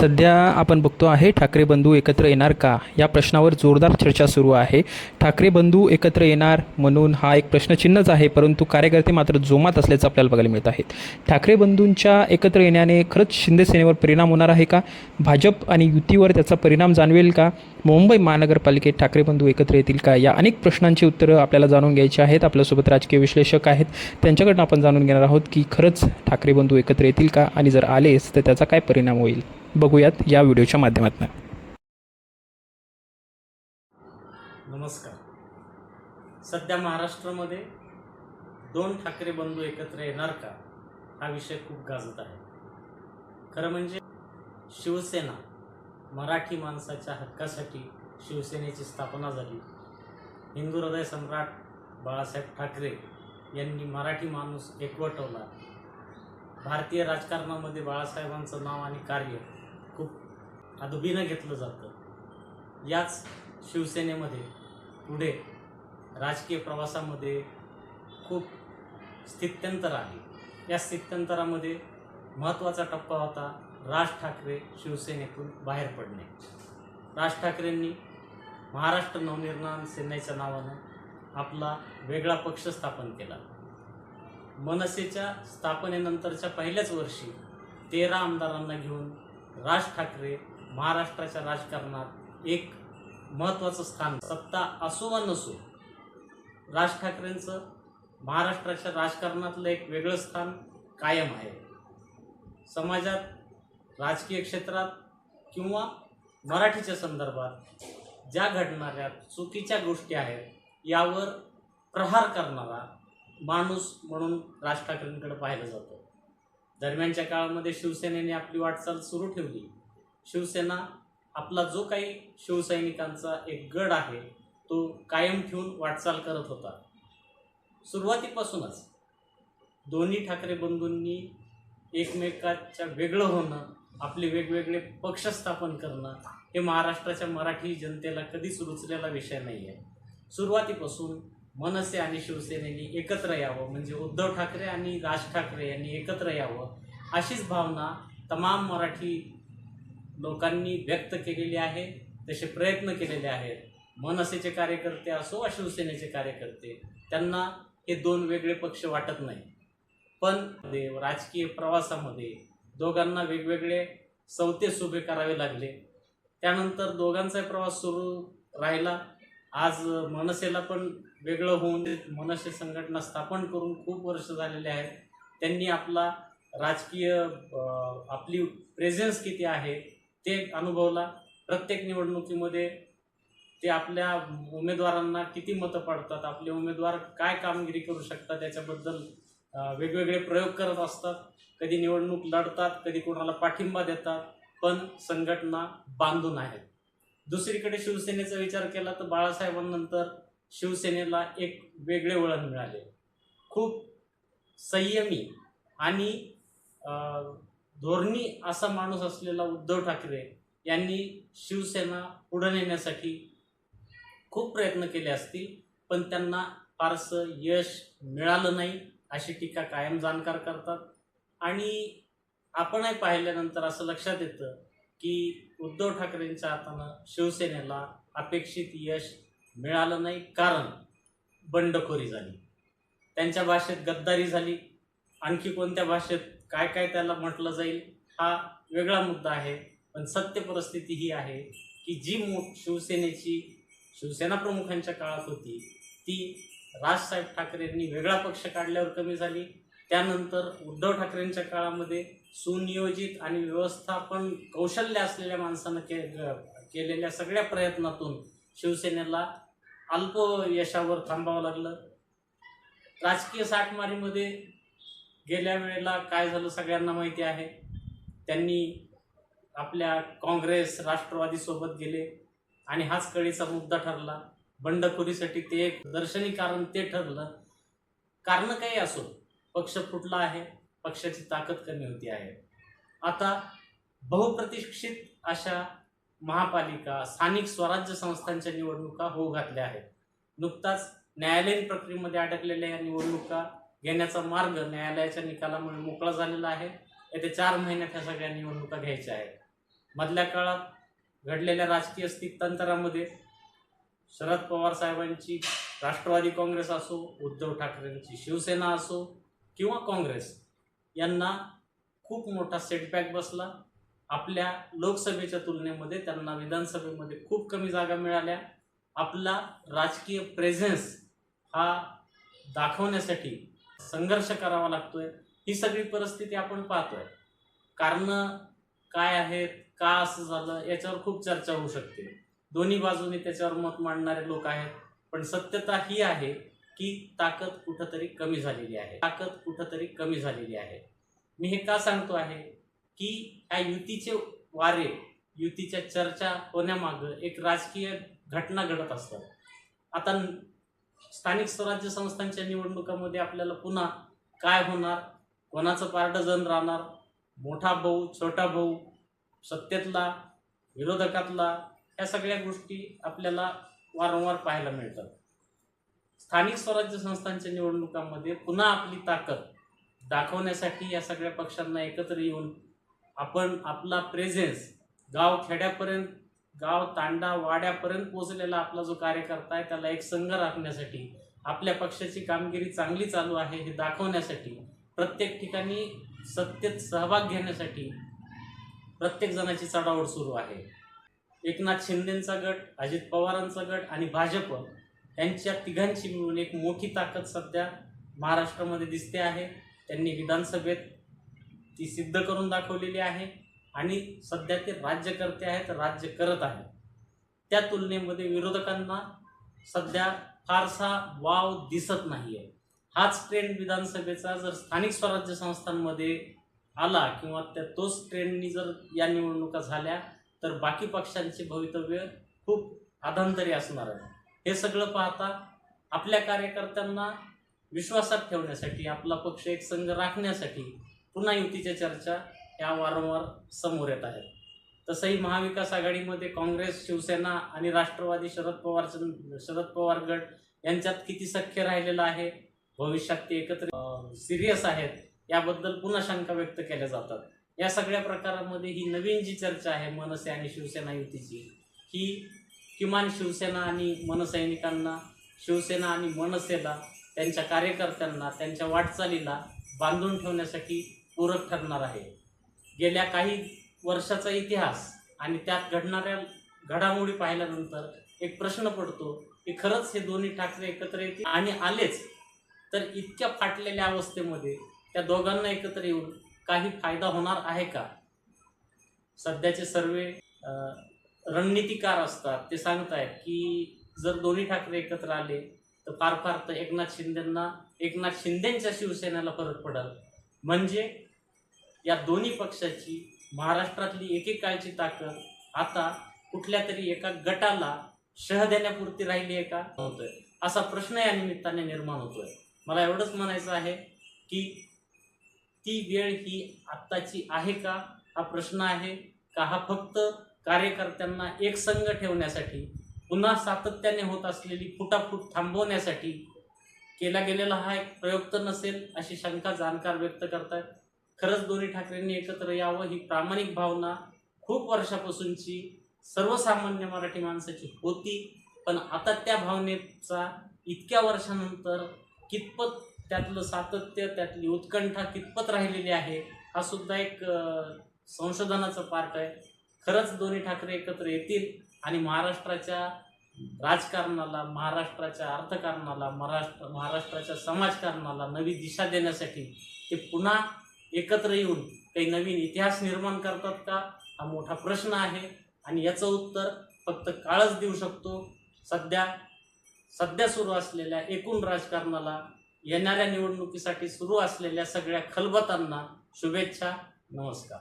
सध्या आपण बघतो आहे ठाकरे बंधू एकत्र येणार का? या प्रश्नावर जोरदार चर्चा सुरू आहे. ठाकरे बंधू एकत्र येणार म्हणून हा एक प्रश्नचिन्हच आहे परंतु कार्यकर्ते मात्र जोमात असल्याचं आपल्याला बघायला मिळत आहेत. ठाकरे बंधूंच्या एकत्र येण्याने खरंच शिंदे सेनेवर परिणाम होणार आहे का? भाजप आणि युतीवर त्याचा परिणाम जाणवेल का? मुंबई महानगरपालिकेत ठाकरे बंधू एकत्र येतील का? या अनेक प्रश्नांची उत्तरं आपल्याला जाणून घ्यायची आहेत. आपल्यासोबत राजकीय विश्लेषक आहेत. त्यांच्याकडनं आपण जाणून घेणार आहोत की खरंच ठाकरे बंधू एकत्र येतील का? आणि जर आलेच तर त्याचा काय परिणाम होईल? बघूयात या व्हिडिओच्या माध्यमातून. नमस्कार. सध्या महाराष्ट्रामध्ये दोन ठाकरे बंधू एकत्र येणार का? हा विषय खूप गाजत आहे. खरं म्हणजे शिवसेना मराठी माणसाच्या हक्कासाठी शिवसेनेची स्थापना झाली. हिंदू हृदय सम्राट बाळासाहेब ठाकरे यांनी मराठी माणूस एकवटवला. भारतीय राजकारणामध्ये बाळासाहेबांचं नाव आणि कार्य अदबीनं घेतलं जातं. याच शिवसेनेमध्ये पुढे राजकीय प्रवासामध्ये खूप स्थित्यंतर आहे. या स्थित्यंतरामध्ये महत्त्वाचा टप्पा होता राज ठाकरे शिवसेनेतून बाहेर पडणे. राज ठाकरेंनी महाराष्ट्र नवनिर्माण सेनेच्या नावानं आपला वेगळा पक्ष स्थापन केला. मनसेच्या स्थापनेनंतरच्या पहिल्याच वर्षी तेरा आमदारांना घेऊन राज ठाकरे महाराष्ट्राच्या राजकारणात एक महत्त्वाचं स्थान सत्ता असो वा नसो राज ठाकरेंचं महाराष्ट्राच्या राजकारणातलं एक वेगळं स्थान कायम आहे. समाजात राजकीय क्षेत्रात किंवा मराठीच्या संदर्भात ज्या घडणाऱ्या चुकीच्या गोष्टी आहेत यावर प्रहार करणारा माणूस म्हणून राज ठाकरेंकडे पाहिलं जातं. दरम्यानच्या काळामध्ये शिवसेनेने आपली वाटचाल सुरू ठेवली. शिवसेना आपला जो काही शिवसैनिकांचा एक गड आहे तो कायम ठेवून वाटचाल करत होता. सुरुवातीपासूनच दोन्ही ठाकरे बंधूंनी एकमेकाच्या वेगळं होणं आपले वेगवेगळे पक्ष स्थापन करणं हे महाराष्ट्राच्या मराठी जनतेला कधीच रुचलेला विषय नाही आहे सुरुवातीपासून मनसे आणि शिवसेनेने एकत्र यावं म्हणजे उद्धव ठाकरे आणि राज ठाकरे यांनी एकत्र यावं अशीच भावना तमाम मराठी लोकांनी व्यक्त केलेली आहे तसे प्रयत्न केलेले आहेत. मनसेचे कार्यकर्ते असो वा शिवसेनेचे कार्यकर्ते त्यांना हे दोन वेगळे पक्ष वाटत नाही. पण राजकीय प्रवासामध्ये दोघांना वेगवेगळे सवतेस उभे करावे लागले. त्यानंतर दोघांचा प्रवास सुरू राहिला. आज मनसेला पण वेगळं होऊन मनसे संघटना स्थापन करून खूप वर्ष झालेले आहेत. त्यांनी आपला राजकीय आपली प्रेझेन्स किती आहे ते अनुभवला. प्रत्येक निवडणुकीमध्ये ते आपल्या उमेदवारांना किती मतं पडतात आपले उमेदवार काय कामगिरी करू शकतात याच्याबद्दल वेगवेगळे प्रयोग करत असतात. कधी निवडणूक लढतात कधी कोणाला पाठिंबा देतात पण संघटना बांधून आहेत. दुसरीकडे शिवसेनेचा विचार केला तर बाळासाहेबांनंतर शिवसेनेला एक वेगळे वळण मिळाले. खूप संयमी आणि धोरणी असा माणूस असलेला उद्धव ठाकरे यांनी शिवसेना पुढे नेण्यासाठी खूप प्रयत्न केले असतील पण त्यांना फारसं यश मिळालं नाही अशी टीका कायम जाणकार करतात. आणि आपणही पाहिल्यानंतर असं लक्षात येतं की उद्धव ठाकरेंच्या हातानं शिवसेनेला अपेक्षित यश मिळालं नाही कारण बंडखोरी झाली. त्यांच्या भाषेत गद्दारी झाली. आणखी कोणत्या भाषेत काय काय त्याला म्हटलं जाईल हा वेगळा मुद्दा आहे. पण सत्य परिस्थिती ही आहे की जी मो शिवसेनेची शिवसेना प्रमुखांच्या काळात होती ती राजसाहेब ठाकरेंनी वेगळा पक्ष काढल्यावर कमी झाली. त्यानंतर उद्धव ठाकरेंच्या काळामध्ये सुनियोजित आणि व्यवस्थापन कौशल्य असलेल्या माणसानं के केलेल्या सगळ्या प्रयत्नातून शिवसेनेला अल्प यशावर थांबावं लागलं. राजकीय साठमारीमध्ये गेल्या वेळेला काय झालं सगळ्यांना माहिती आहे. त्यांनी आपल्या काँग्रेस राष्ट्रवादीसोबत गेले आणि हाच कळीचा मुद्दा ठरला. बंडखोरीसाठी ते एक दर्शनी कारण ते ठरलं. कारण काही असो पक्ष फुटला आहे पक्षाची ताकद कमी होती आहे. आता बहुप्रतिक्षित अशा महापालिका स्थानिक स्वराज्य संस्थांच्या निवडणुका होऊ घातल्या आहेत. नुकताच न्यायालयीन प्रक्रियेमध्ये अडकलेल्या या निवडणुका घेण्याचा मार्ग न्यायालयाच्या निकालामुळे मोकळा झालेला आहे. येत्या चार महिन्यात ह्या सगळ्या निवडणुका घ्यायच्या आहेत. मधल्या काळात घडलेल्या राजकीय स्थितंतरामध्ये शरद पवार साहेबांची राष्ट्रवादी काँग्रेस असो उद्धव ठाकरेंची शिवसेना असो किंवा काँग्रेस यांना खूप मोठा सेटबॅक बसला. आपल्या लोकसभेच्या तुलनेमध्ये त्यांना विधानसभेमध्ये खूप कमी जागा मिळाल्या. आपला राजकीय प्रेझेन्स हा दाखवण्यासाठी संघर्ष करावा लागतोय. ही सगळी परिस्थिती आपण पाहतोय. कारण काय आहेत? का असं झालं? याच्यावर खूप चर्चा होऊ शकते. दोन्ही बाजूने त्याच्यावर मत मांडणारे लोक आहेत. पण सत्यता ही आहे की ताकद कुठंतरी कमी झालेली आहे. ताकद कुठंतरी कमी झालेली आहे. मी हे का सांगतो आहे? की ह्या युतीचे वारे युतीच्या चर्चा होण्यामागं एक राजकीय घटना घडत असतात. आता स्थानिक स्वराज्य संस्थांच्या निवडणुकामध्ये आपल्याला पुन्हा काय होणार? कोणाचं पारडं जण राहणार? मोठा भाऊ छोटा भाऊ सत्तेतला विरोधकातला ह्या सगळ्या गोष्टी आपल्याला वारंवार पाहायला मिळतात. स्थानिक स्वराज्य संस्थांच्या निवडणुकांमध्ये पुन्हा आपली ताकद दाखवण्यासाठी या सगळ्या पक्षांना एकत्र येऊन आपण आपला प्रेझेन्स गाव खेड्यापर्यंत गाव तांडा वाड्यापर्यंत पोहोचलेला आपला जो कार्यकर्ता आहे त्याला एक संघ राखण्यासाठी आपल्या पक्षाची कामगिरी चांगली चालू आहे हे दाखवण्यासाठी प्रत्येक ठिकाणी सत्तेत सहभाग घेण्यासाठी प्रत्येक जणाची चढावड सुरू आहे. एकनाथ शिंदेंचा गट अजित पवारांचा गट आणि भाजप यांच्या तिघांची मिळून एक मोठी ताकद सध्या महाराष्ट्रामध्ये दिसते आहे. त्यांनी विधानसभेत ती सिद्ध करून दाखवलेली आहे. आणि सध्या ते राज्यकर्ते आहेत राज्य करत आहेत. त्या तुलनेमध्ये विरोधकांना सध्या फारसा वाव दिसत नाही आहे हाच ट्रेंड विधानसभेचा जर स्थानिक स्वराज्य संस्थांमध्ये आला किंवा त्या तोच ट्रेंडनी जर या निवडणुका झाल्या तर बाकी पक्षांचे भवितव्य खूप आधांतरी असणार आहे. हे सगळं पाहता आपल्या कार्यकर्त्यांना विश्वासात ठेवण्यासाठी आपला पक्ष एक संघ राखण्यासाठी पुन्हा युतीच्या चर्चा या वारंवार समोर येत आहेत. तसंही महाविकास आघाडीमध्ये काँग्रेस शिवसेना आणि राष्ट्रवादी शरद पवार शरद पवार गट यांच्यात किती सख्य राहिलेलं आहे? भविष्यात ते एकत्र सिरियस आहेत. याबद्दल पुन्हा शंका व्यक्त केल्या जातात. या सगळ्या प्रकारामध्ये ही नवीन जी चर्चा आहे मनसे आणि शिवसेना युतीची ही किमान शिवसेना आणि मनसैनिकांना शिवसेना आणि मनसेला त्यांच्या कार्यकर्त्यांना त्यांच्या वाटचालीला बांधून ठेवण्यासाठी पूरक ठरणार आहे. गेल्या काही वर्षाचा इतिहास आणि त्यात घडणाऱ्या घडामोडी पाहिल्यानंतर एक प्रश्न पडतो की खरंच हे दोन्ही ठाकरे एकत्र येतील? आणि आलेच. तर इतक्या फाटलेल्या अवस्थेमध्ये त्या दोघांना एकत्र येऊन काही फायदा होणार आहे का? सध्याचे सर्वे रणनीतिकार असतात. ते सांगतायत की जर दोन्ही ठाकरे एकत्र आले तर फार फार तर एकनाथ शिंदेंना एकनाथ शिंदेंच्या शिवसेनेला फरक पडेल. म्हणजे या दोन्ही पक्षाची महाराष्ट्रातली एकेकाळची ताकद आता कुठल्या तरी एका गटाला शह देण्यापुरती राहिली आहे का? होतोय. असा प्रश्न या निमित्ताने निर्माण होतोय. मला एवढंच म्हणायचं आहे की ती वेळ ही आत्ताची आहे का? हा प्रश्न आहे का? हा फक्त कार्यकर्त्यांना एक संघ ठेवण्यासाठी पुन्हा सातत्याने होत असलेली फुटाफूट थांबवण्यासाठी केला गेलेला हा एक प्रयोग तर नसेल अशी शंका जाणकार व्यक्त करतायत. खरंच दोन्ही ठाकरेंनी एकत्र यावं ही प्रामाणिक भावना खूप वर्षापासूनची सर्वसामान्य मराठी माणसाची होती. पण आता त्या भावनेचा इतक्या वर्षानंतर कितपत त्यातलं सातत्य त्यातली उत्कंठा कितपत राहिलेली आहे हा सुद्धा एक संशोधनाचा पार्ट आहे. खरंच दोन्ही ठाकरे एकत्र येतील आणि महाराष्ट्राच्या राजकारणाला महाराष्ट्राच्या अर्थकारणाला महाराष्ट्र महाराष्ट्राच्या समाजकारणाला नवी दिशा देण्यासाठी ते पुन्हा एकत्र येऊन काही नवीन इतिहास निर्माण करतात का? हा मोठा प्रश्न आहे. आणि याचं उत्तर फक्त काळच देऊ शकतो. सध्या सध्या सुरू असलेल्या एकूण राजकारणाला येणाऱ्या निवडणुकीसाठी सुरू असलेल्या सगळ्या खलबतांना शुभेच्छा. नमस्कार.